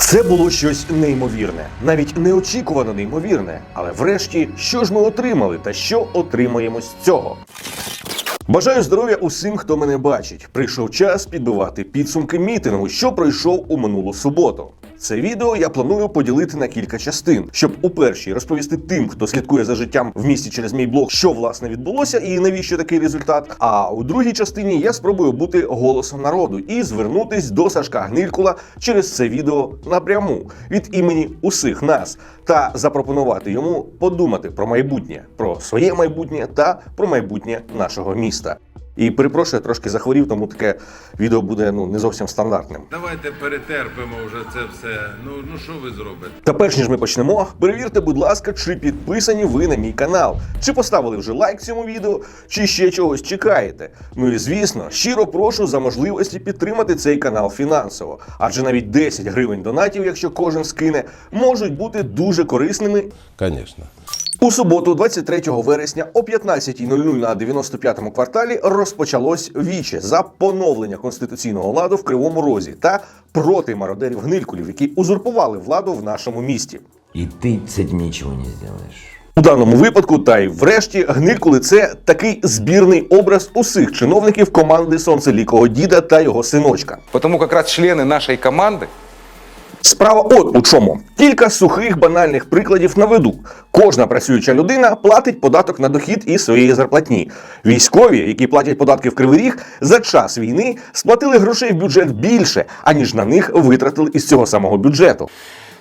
Це було щось неймовірне, навіть неочікувано неймовірне. Але врешті, що ж ми отримали та що отримаємо з цього? Бажаю здоров'я усім, хто мене бачить. Прийшов час підбивати підсумки мітингу, що пройшов у минулу суботу. Це відео я планую поділити на кілька частин, щоб у першій розповісти тим, хто слідкує за життям в місті через мій блог, що власне відбулося і навіщо такий результат. А у другій частині я спробую бути голосом народу і звернутись до Сашка Гнилькула через це відео напряму від імені усіх нас та запропонувати йому подумати про майбутнє, про своє майбутнє та про майбутнє нашого міста. І перепрошую, я трошки захворів, тому таке відео буде ну не зовсім стандартним. Давайте перетерпимо вже це все. Ну ну що ви зробите? Та перш ніж ми почнемо, перевірте, будь ласка, чи підписані ви на мій канал, чи поставили вже лайк цьому відео, чи ще чогось чекаєте. Ну і звісно, щиро прошу за можливості підтримати цей канал фінансово, адже навіть 10 гривень донатів, якщо кожен скине, можуть бути дуже корисними Конечно. у суботу, 23 вересня о 15.00 на 95-му кварталі розпочалось віче за поновлення конституційного ладу в Кривому Розі та проти мародерів гнилькулів, які узурпували владу в нашому місті. И ты с этим ничего не сделаешь. У даному випадку, та й врешті, гнилькули це такий збірний образ усіх чиновників команди сонцелікого діда та його синочка. Потому как раз члены нашей команды Справа от у чому. Кілька сухих банальних прикладів наведу. Кожна працююча людина платить податок на дохід із своєї зарплатні. Військові, які платять податки в Кривий Ріг, за час війни сплатили грошей в бюджет більше, аніж на них витратили із цього самого бюджету.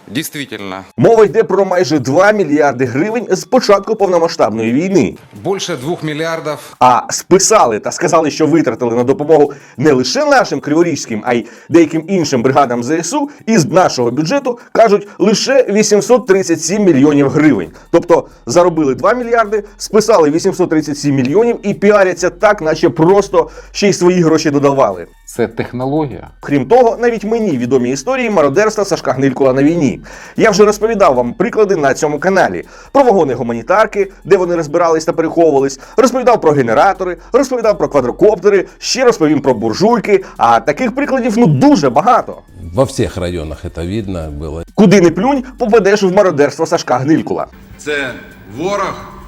Действительно Мова йде про майже 2 мільярди гривень з початку повномасштабної війни. больше двух миллиардов А списали та сказали, що витратили на допомогу не лише нашим криворізьким, а й деяким іншим бригадам ЗСУ із нашого бюджету кажуть лише 837 мільйонів гривень. Тобто заробили 2 мільярди, списали 837 мільйонів і піаряться так, наче просто ще й свої гроші додавали. Це технологія. Крім того, навіть мені відомі історії мародерства Сашка Гнилькула на війні. Я вже розповідав вам приклади на цьому каналі про вагони гуманітарки, де вони розбирались та переховувались, розповідав про генератори, розповідав про квадрокоптери, ще розповім про буржуйки. А таких прикладів ну дуже багато. Во всіх районах це видно було. Куди не плюнь, попадеш в мародерство Сашка Гнилькула. Це ворог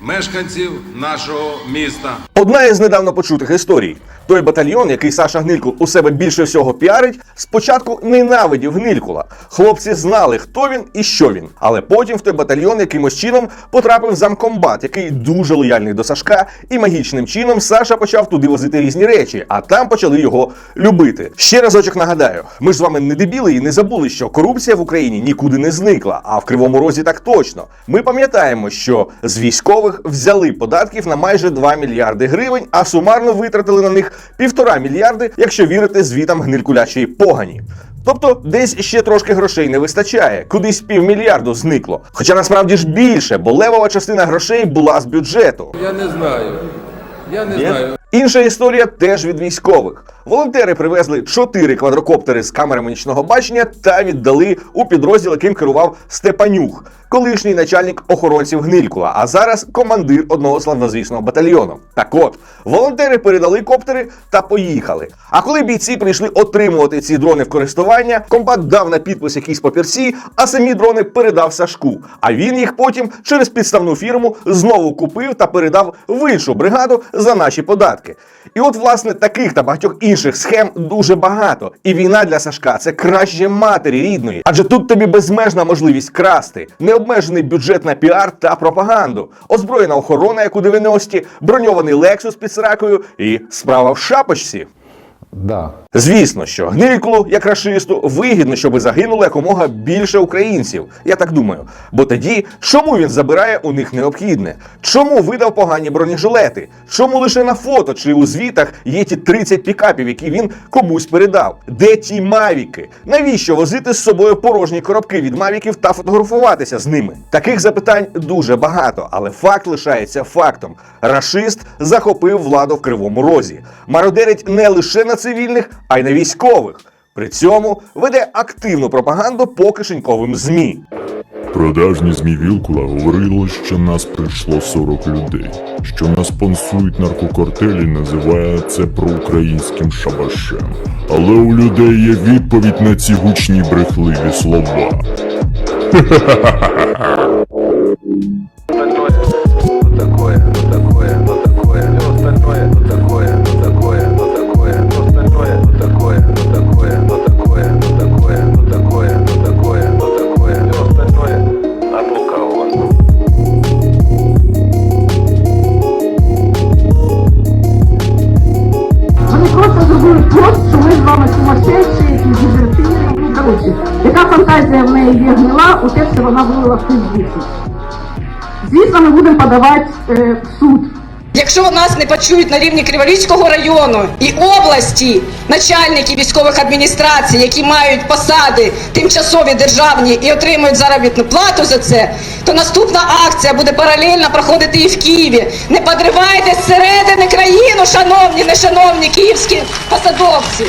мешканців нашого міста. Одна із недавно почутих історій. Той батальйон, який Саша Гнилькул у себе більше всього піарить, спочатку ненавидів Гнилькула. Хлопці знали, хто він і що він. Але потім в той батальйон якимось чином потрапив замкомбат, який дуже лояльний до Сашка, і магічним чином Саша почав туди возити різні речі, а там почали його любити. Ще разочок нагадаю: ми ж з вами не дебіли і не забули, що корупція в Україні нікуди не зникла, а в Кривому Розі так точно. Ми пам'ятаємо, що з військових взяли податків на майже 2 мільярди гривень, а сумарно витратили на них півтора мільярди, якщо вірити звітам гнилькулячої погані. Тобто десь ще трошки грошей не вистачає, кудись півмільярду зникло. Хоча насправді ж більше, бо левова частина грошей була з бюджету. Я не знаю. Я не знаю. Інша історія теж від військових. Волонтери привезли чотири квадрокоптери з камерами нічного бачення та віддали у підрозділ, яким керував Степанюх, колишній начальник охоронців Гнилькула, а зараз командир одного славнозвісного батальйону. Так от, волонтери передали коптери та поїхали. А коли бійці прийшли отримувати ці дрони в користування, комбат дав на підпис якісь папірці, а самі дрони передав Сашку. А він їх потім через підставну фірму знову купив та передав в іншу бригаду за наші податки. І от, власне, таких та багатьох інших схем дуже багато. І війна для Сашка це краще матері рідної. Адже тут тобі безмежна можливість красти, необмежений бюджет на піар та пропаганду, озброєна охорона, як у 90-ті, броньований лексус під сракою і справа в шапочці. Да. Звісно, що гниклу, як рашисту, вигідно, щоб загинуло якомога більше українців. Я так думаю. Бо тоді чому він забирає у них необхідне? Чому видав погані бронежилети? Чому лише на фото чи у звітах є ті 30 пікапів, які він комусь передав? Де ті мавіки? Навіщо возити з собою порожні коробки від мавіків та фотографуватися з ними? Таких запитань дуже багато, але факт лишається фактом: рашист захопив владу в кривому розі. Мародерить не лише на цивільних, а й на військових. При цьому веде активну пропаганду по кишеньковим змі. Продажні ЗМІ Вілкула говорили, що нас прийшло 40 людей, що нас спонсують наркокартелі, називає це проукраїнським шабашем. Але у людей є відповідь на ці гучні брехливі слова. подавати е, в суд. Якщо нас не почують на рівні Криворізького району і області начальники військових адміністрацій, які мають посади тимчасові державні і отримують заробітну плату за це, то наступна акція буде паралельно проходити і в Києві. Не подривайте зсередини країну, шановні, нешановні київські посадовці.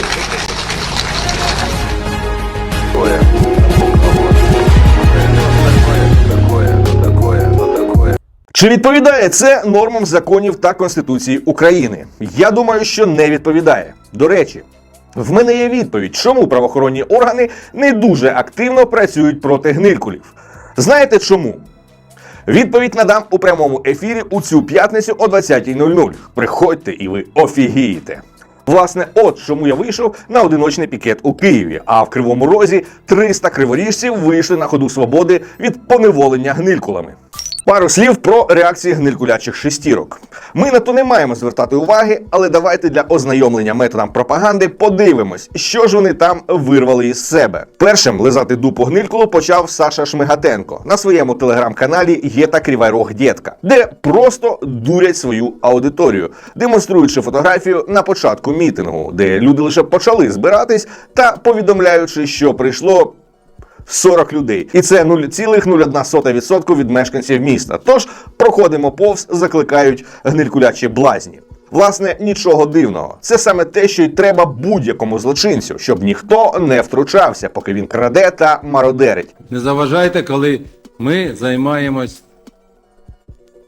Чи відповідає це нормам законів та Конституції України? Я думаю, що не відповідає. До речі, в мене є відповідь, чому правоохоронні органи не дуже активно працюють проти гнилькулів. Знаєте чому? Відповідь надам у прямому ефірі у цю п'ятницю о 20.00. Приходьте і ви офігієте. Власне, от чому я вийшов на одиночний пікет у Києві, а в Кривому Розі 300 криворіжців вийшли на ходу свободи від поневолення гнилькулами. Пару слів про реакції гнилькулячих шестірок. Ми на то не маємо звертати уваги, але давайте для ознайомлення методам пропаганди подивимось, що ж вони там вирвали із себе. Першим лизати дупу гнилькулу почав Саша Шмигатенко на своєму телеграм-каналі Єта Кривай Рог Дєтка, де просто дурять свою аудиторію, демонструючи фотографію на початку мітингу, де люди лише почали збиратись та повідомляючи, що прийшло 40 людей. І це 0,01% від мешканців міста. Тож проходимо повз, закликають гнилькулячі блазні. Власне, нічого дивного. Це саме те, що й треба будь-якому злочинцю, щоб ніхто не втручався, поки він краде та мародерить. Не заважайте, коли ми займаємось,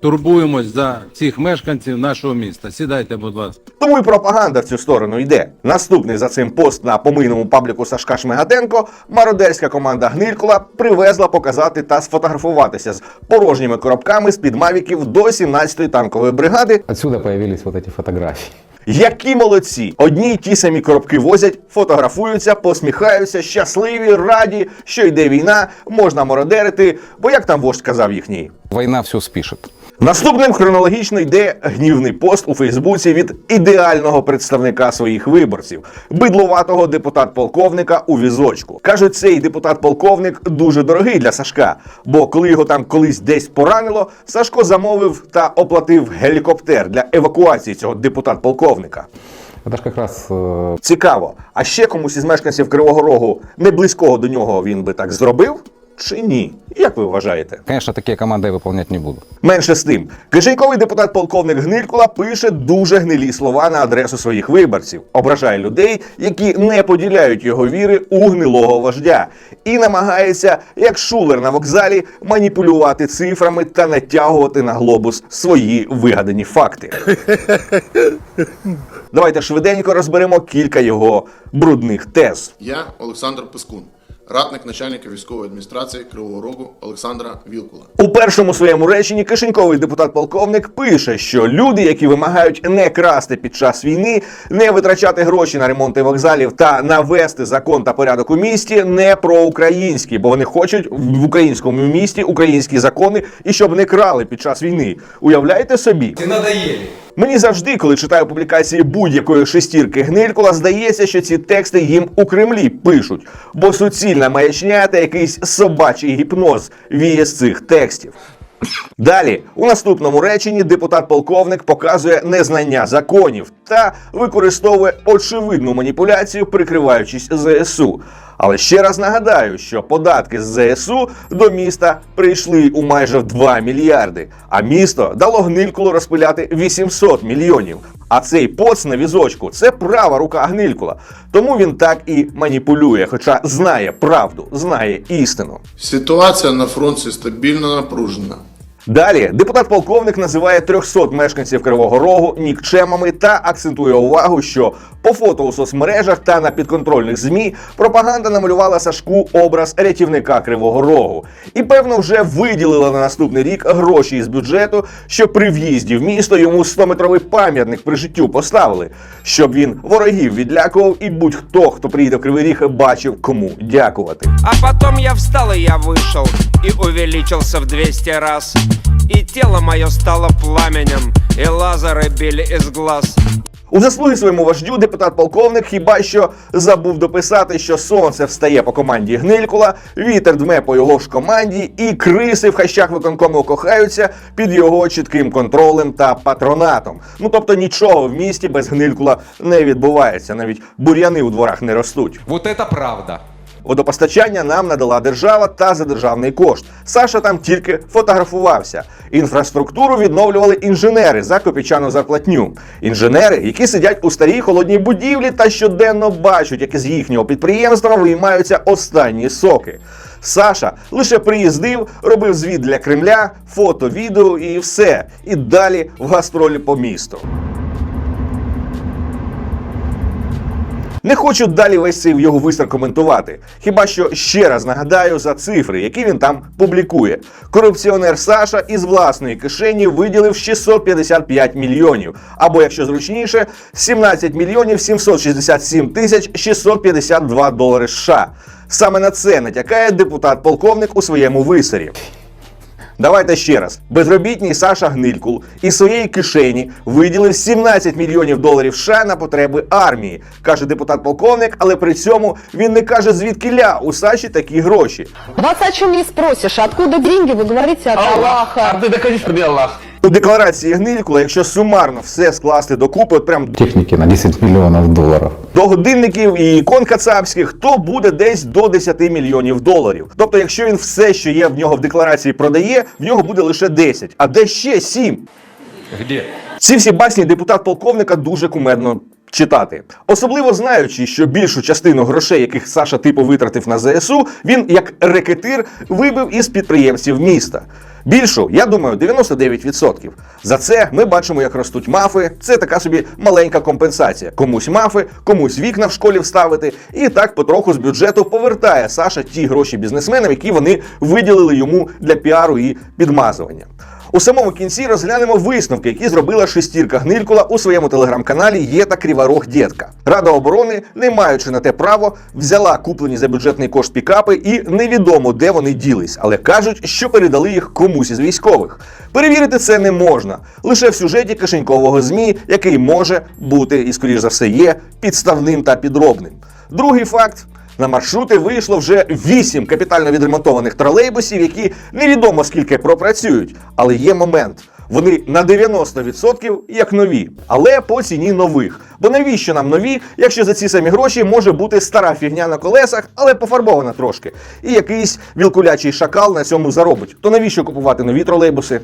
турбуємось за цих мешканців нашого міста. Сідайте, будь ласка. Тому і пропаганда в цю сторону йде. Наступний за цим пост на помийному пабліку Сашка Шмигатенко мародерська команда Гнилькула привезла показати та сфотографуватися з порожніми коробками з під мавіків до 17-ї танкової бригади Отсюда появились вот эти фотографии. Які молодці! Одні й ті самі коробки возять, фотографуються, посміхаються, щасливі, раді, що йде війна, можна мародерити, бо як там вождь казав їхній. Война все спишет. Наступним хронологічно йде гнівний пост у Фейсбуці від ідеального представника своїх виборців, бидлуватого депутат-полковника у візочку. Кажуть, цей депутат-полковник дуже дорогий для Сашка, бо коли його там колись десь поранило, Сашко замовив та оплатив гелікоптер для евакуації цього депутат-полковника. Это ж как раз э, Цікаво, а ще комусь із мешканців Кривого Рогу не близького до нього він би так зробив? Чи ні? Як ви вважаєте? Конечно, такие команды я выполнять не буду. Менше з тим, кишеньковий депутат-полковник Гнилькула пише дуже гнилі слова на адресу своїх виборців, ображає людей, які не поділяють його віри у гнилого вождя, і намагається, як шулер на вокзалі, маніпулювати цифрами та натягувати на глобус свої вигадані факти. Давайте швиденько розберемо кілька його брудних тез. Я Олександр Пискун, радник начальника військової адміністрації Кривого Рогу Олександра Вілкула. У першому своєму реченні кишеньковий депутат-полковник пише, що люди, які вимагають не красти під час війни, не витрачати гроші на ремонти вокзалів та навести закон та порядок у місті, не проукраїнські, бо вони хочуть в українському місті українські закони і щоб не крали під час війни. Уявляєте собі? Ти надоєлі. Мені завжди, коли читаю публікації будь-якої шестірки Гнилькула, здається, що ці тексти їм у Кремлі пишуть, бо суцільна маячня та якийсь собачий гіпноз віє з цих текстів. Далі, у наступному реченні депутат-полковник показує незнання законів та використовує очевидну маніпуляцію, прикриваючись ЗСУ. Але ще раз нагадаю, що податки з ЗСУ до міста прийшли у майже в 2 мільярди, а місто дало гнилькулу розпиляти 800 мільйонів. А цей поц на візочку це права рука гнилькула. Тому він так і маніпулює, хоча знає правду, знає істину. Ситуація на фронті стабільно напружена. Далі. Депутат-полковник називає 300 мешканців Кривого Рогу нікчемами та акцентує увагу, що по фото у соцмережах та на підконтрольних змі пропаганда намалювала Сашку образ рятівника Кривого Рогу, і певно вже виділила на наступний рік гроші із бюджету, що при в'їзді в місто йому 100-метровий пам'ятник при життю поставили, щоб він ворогів відлякував, і будь-хто, хто приїде в Кривий Ріг, бачив кому дякувати. А потом я встал и я вышел И увеличился в 200 раз И тело мое стало пламенем И лазеры били из глаз У заслуги своєму вождю депутат-полковник хіба що забув дописати, що сонце встає по команді Гнилькула, вітер дме по його ж команді, і криси в хащах виконкому кохаються під його чітким контролем та патронатом. Ну тобто нічого в місті без Гнилькула не відбувається, навіть бур'яни у дворах не ростуть. Вот это правда. Водопостачання нам надала держава та за державний кошт. Саша там тільки фотографувався. Інфраструктуру відновлювали інженери за копійчану зарплатню. Інженери, які сидять у старій холодній будівлі та щоденно бачать, як із їхнього підприємства виймаються останні соки. Саша лише приїздив, робив звіт для Кремля, фото, відео і все. І далі в гастролі по місту. Не хочу далі весь цей його вистер коментувати. Хіба що ще раз нагадаю за цифри, які він там публікує. Корупціонер Саша із власної кишені виділив 655 мільйонів, або якщо зручніше, 17 мільйонів 767 тисяч 652 долари США. Саме на це натякає депутат-полковник у своєму висері. Давайте ще раз. Безробітній Саша Гнилькул із своєї кишені виділив 17 мільйонів доларів США на потреби армії, каже депутат-полковник, але при цьому він не каже звідки ля у Саші такі гроші. Вас о чому не спросиш, откуда деньги, ви говорите от Аллаха. У декларації Гнилькула, якщо сумарно все скласти докупи, от прям Техники на 10 миллионов долларов. до годинників і ікон кацапських, то буде десь до 10 мільйонів доларів. Тобто, якщо він все, що є в нього в декларації, продає, в нього буде лише 10, а де ще 7. Где? Ці всі басні депутат-полковника дуже кумедно читати. Особливо знаючи, що більшу частину грошей, яких Саша типу витратив на ЗСУ, він як рекетир вибив із підприємців міста. Більшу, я думаю, 99%. За це ми бачимо, як ростуть мафи. Це така собі маленька компенсація. Комусь мафи, комусь вікна в школі вставити. І так потроху з бюджету повертає Саша ті гроші бізнесменам, які вони виділили йому для піару і підмазування. У самому кінці розглянемо висновки, які зробила шестірка Гнилькула у своєму телеграм-каналі Є та Криворог Дєтка. Рада оборони, не маючи на те право, взяла куплені за бюджетний кошт пікапи і невідомо де вони ділись, але кажуть, що передали їх комусь із військових. Перевірити це не можна лише в сюжеті кишенькового змі, який може бути і, скоріш за все, є підставним та підробним. Другий факт. На маршрути вийшло вже вісім капітально відремонтованих тролейбусів, які невідомо скільки пропрацюють. Але є момент. Вони на 90% як нові, але по ціні нових. Бо навіщо нам нові, якщо за ці самі гроші може бути стара фігня на колесах, але пофарбована трошки, і якийсь вілкулячий шакал на цьому заробить. То навіщо купувати нові тролейбуси?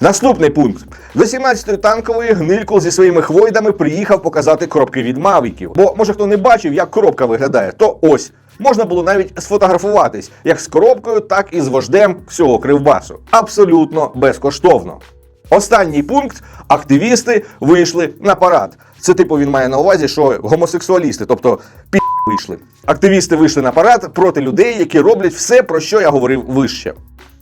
Наступний пункт: до 17-ї танкової гнилькул зі своїми хвойдами приїхав показати коробки від мавіків. Бо може хто не бачив, як коробка виглядає, то ось. Можна було навіть сфотографуватись як з коробкою, так і з вождем всього кривбасу. Абсолютно безкоштовно. Останній пункт: активісти вийшли на парад. Це типу він має на увазі, що гомосексуалісти, тобто пі вийшли. Активісти вийшли на парад проти людей, які роблять все, про що я говорив вище.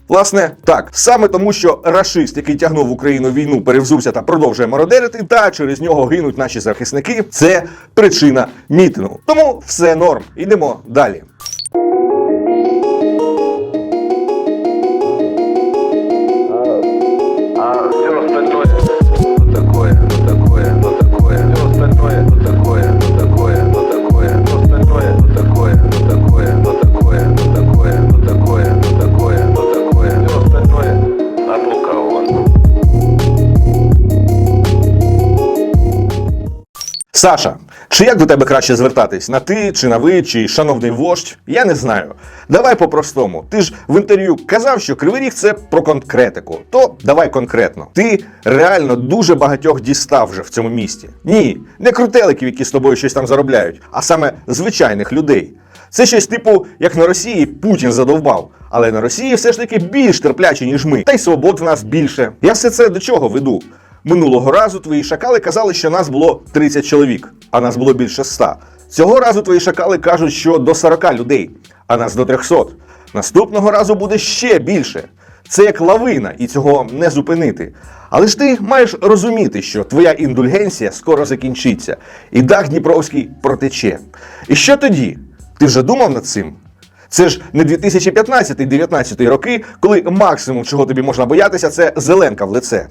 Власне, так, саме тому, що рашист, який тягнув в Україну війну, перевзувся та продовжує мародерити, та через нього гинуть наші захисники, це причина мітингу. Тому все норм. Йдемо далі. Саша, Чи як до тебе краще звертатись? На ти, чи на ви, чи шановний вождь? Я не знаю. Давай по-простому. Ти ж в інтерв'ю казав, що Кривий Ріг це про конкретику. То давай конкретно. Ти реально дуже багатьох дістав вже в цьому місті. Ні, не крутеликів, які з тобою щось там заробляють, а саме звичайних людей. Це щось типу, як на Росії Путін задовбав. Але на Росії все ж таки більш терплячі, ніж ми. Та й свобод в нас більше. Я все це до чого веду? Минулого разу твої шакали казали, що нас було 30 чоловік, а нас було більше 100. Цього разу твої шакали кажуть, що до 40 людей, а нас до 300. Наступного разу буде ще більше. Це як лавина, і цього не зупинити. Але ж ти маєш розуміти, що твоя індульгенція скоро закінчиться, і дах Дніпровський протече. І що тоді? Ти вже думав над цим? Це ж не 2015-19 роки, коли максимум, чого тобі можна боятися, це зеленка в лице.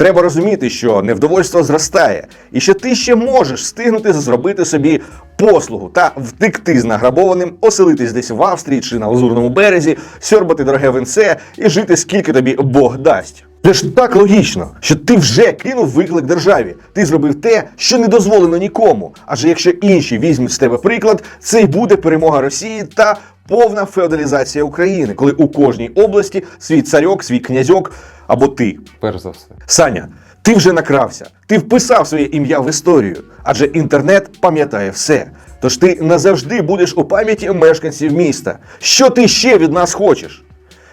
Треба розуміти, що невдовольство зростає, і що ти ще можеш встигнути зробити собі послугу та втекти з награбованим, оселитись десь в Австрії чи на Лазурному березі, сьорбати дороге винце і жити скільки тобі Бог дасть. Це ж так логічно, що ти вже кинув виклик державі. Ти зробив те, що не дозволено нікому. Адже якщо інші візьмуть з тебе приклад, це й буде перемога Росії та повна феодалізація України, коли у кожній області свій царьок, свій князьок або ти. Перш за все. Саня, ти вже накрався, ти вписав своє ім'я в історію, адже інтернет пам'ятає все. Тож ти назавжди будеш у пам'яті мешканців міста. Що ти ще від нас хочеш?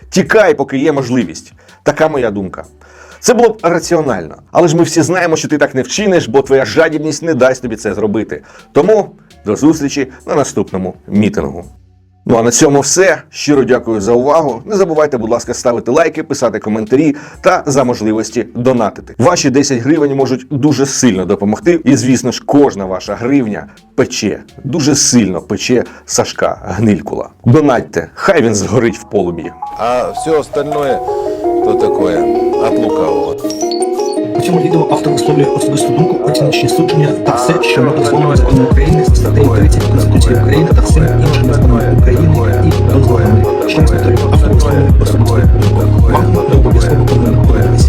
Тікай, поки є можливість. Така моя думка. Це було б раціонально, але ж ми всі знаємо, що ти так не вчиниш, бо твоя жадібність не дасть тобі це зробити. Тому до зустрічі на наступному мітингу. Ну а на цьому все. Щиро дякую за увагу. Не забувайте, будь ласка, ставити лайки, писати коментарі та за можливості донатити. Ваші 10 гривень можуть дуже сильно допомогти. І звісно ж, кожна ваша гривня пече, дуже сильно пече Сашка Гнилькула. Донатьте, хай він згорить в полум'ї. А все остальное, то такое, цьому відео автор висловлює особисту думку, оціночні судження та все, що ми дозволимо закону України з статтею 30 Конституції України та всім іншим законами України і дозволено. Ще раз автор висловлює особисту думку. Вам не обов'язково повинен подивитися.